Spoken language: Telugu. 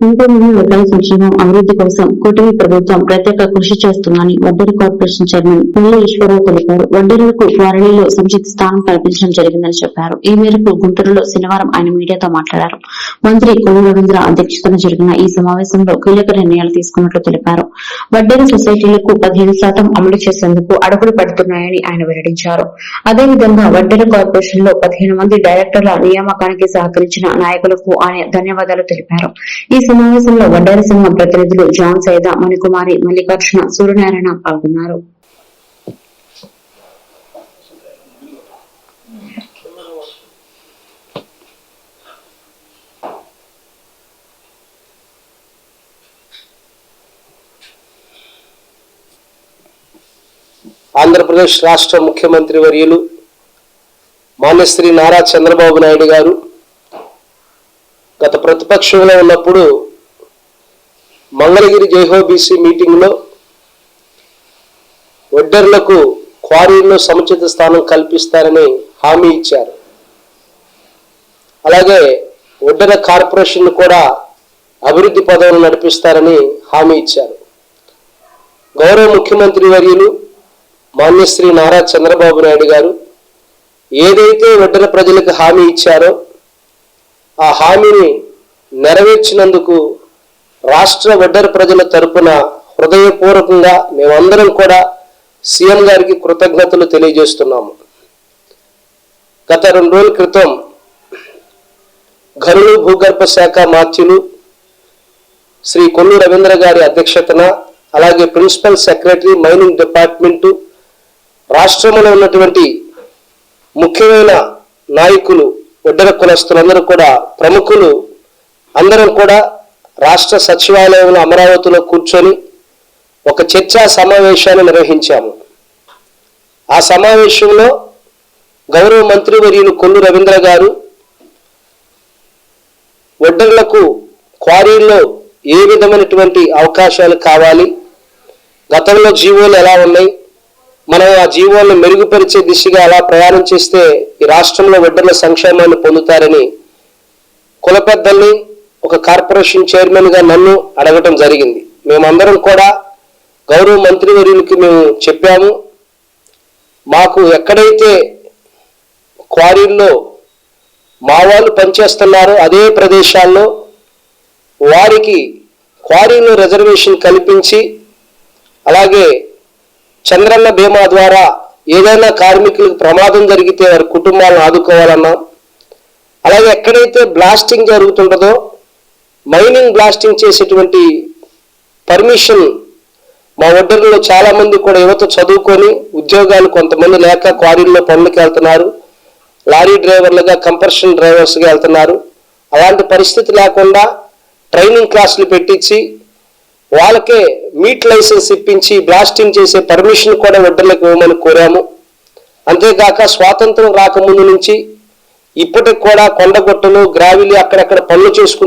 ఇంతమంది వర్గాల సంక్షేమం అభివృద్ధి కోసం కూటమి ప్రభుత్వం ప్రత్యేక కృషి చేస్తుందని వడ్డేరు కార్పొరేషన్ చైర్మన్ పుల్లి ఈశ్వరరావు తెలిపారు. వడ్డేరులకు వారణిలో సంచిత స్థానం కల్పించడం జరిగిందని చెప్పారు. ఈ మేరకు గుంటూరులో శనివారం ఆయన మీడియాతో మాట్లాడారు. మంత్రి కొల్లు రవీంద్ర అధ్యక్షతన జరిగిన ఈ సమావేశంలో కీలక నిర్ణయాలు తీసుకున్నట్లు తెలిపారు. వడ్డేరు సొసైటీలకు పదిహేను శాతం అమలు చేసేందుకు అడుగులు పడుతున్నాయని ఆయన వెల్లడించారు. అదేవిధంగా వడ్డేరు కార్పొరేషన్లో పదిహేను మంది డైరెక్టర్ల నియామకానికి సహకరించిన నాయకులకు ఆయన ధన్యవాదాలు తెలిపారు. ఈ సమావేశంలో వడ్డారి సంఘం ప్రతినిధులు జాన్ సైదా మణికుమారి మల్లికార్జున సూర్యనారాయణ పాల్గొన్నారు. ఆంధ్రప్రదేశ్ రాష్ట్ర ముఖ్యమంత్రి వర్యులు మాన్యశ్రీ నారా చంద్రబాబు నాయుడు గారు గత ప్రతిపక్షంలో ఉన్నప్పుడు మంగళగిరి జైహోబీసీ మీటింగ్లో ఒడ్డర్లకు క్వారీల్లో సముచిత స్థానం కల్పిస్తారని హామీ ఇచ్చారు. అలాగే ఒడ్డర కార్పొరేషన్ కూడా అభివృద్ధి పదవులు నడిపిస్తారని హామీ ఇచ్చారు. గౌరవ ముఖ్యమంత్రి వర్యులు మాన్యశ్రీ నారా చంద్రబాబు నాయుడు గారు ఏదైతే ఒడ్డర ప్రజలకు హామీ ఇచ్చారో ఆ హామీని నెరవేర్చినందుకు రాష్ట్ర ఒడ్డర ప్రజల తరపున హృదయపూర్వకంగా మేమందరం కూడా సీఎం గారికి కృతజ్ఞతలు తెలియజేస్తున్నాము. గత రెండు రోజుల క్రితం గనులు భూగర్భ శాఖ మాత్యులు శ్రీ కొల్లు రవీంద్ర గారి అధ్యక్షతన అలాగే ప్రిన్సిపల్ సెక్రటరీ మైనింగ్ డిపార్ట్మెంటు రాష్ట్రంలో ఉన్నటువంటి ముఖ్యమైన నాయకులు ఒడ్డర కులస్తులందరూ కూడా ప్రముఖులు. అందరం కూడా రాష్ట్ర సచివాలయంలో అమరావతిలో కూర్చొని ఒక చర్చా సమావేశాన్ని నిర్వహించాము. ఆ సమావేశంలో గౌరవ మంత్రివర్యులు కొల్లు రవీంద్ర గారు ఒడ్డర్లకు క్వారీల్లో ఏ విధమైనటువంటి అవకాశాలు కావాలి గతంలో జీవోలు ఎలా ఉన్నాయి మనం ఆ జీవోలను మెరుగుపరిచే దిశగా ఎలా ప్రయాణం చేస్తే ఈ రాష్ట్రంలో బిడ్డల సంక్షేమాన్ని పొందుతారని కుల పెద్దల్ని ఒక కార్పొరేషన్ చైర్మన్గా నన్ను అడగటం జరిగింది. మేమందరం కూడా గౌరవ మంత్రివర్యులకి మేము చెప్పాము. మాకు ఎక్కడైతే క్వారీల్లో మా వాళ్ళు పనిచేస్తున్నారో అదే ప్రదేశాల్లో వారికి క్వారీలో రిజర్వేషన్ కల్పించి అలాగే చంద్రన్న బీమా ద్వారా ఏదైనా కార్మికులకు ప్రమాదం జరిగితే వారి కుటుంబాలను ఆదుకోవాలన్నాం? అలాగే ఎక్కడైతే బ్లాస్టింగ్ జరుగుతుంటుందో మైనింగ్ బ్లాస్టింగ్ చేసేటువంటి పర్మిషన్ మా ఒడ్డరిలో చాలామంది కూడా యువత చదువుకొని ఉద్యోగాలు కొంతమంది లేక క్వారీల్లో పనులకు వెళ్తున్నారు. లారీ డ్రైవర్లుగా కంపర్షన్ డ్రైవర్స్గా వెళ్తున్నారు. అలాంటి పరిస్థితి లేకుండా ట్రైనింగ్ క్లాసులు పెట్టించి వాళ్ళకే మీట్ లైసెన్స్ ఇప్పించి బ్లాస్టింగ్ చేసే పర్మిషన్ కూడా ఒడ్డర్లకు ఇవ్వమని కోరాము. అంతేకాక స్వాతంత్రం రాకముందు నుంచి ఇప్పటికి కూడా కొండగొట్టలు గ్రావిలి అక్కడక్కడ పనులు చేసుకుంటూ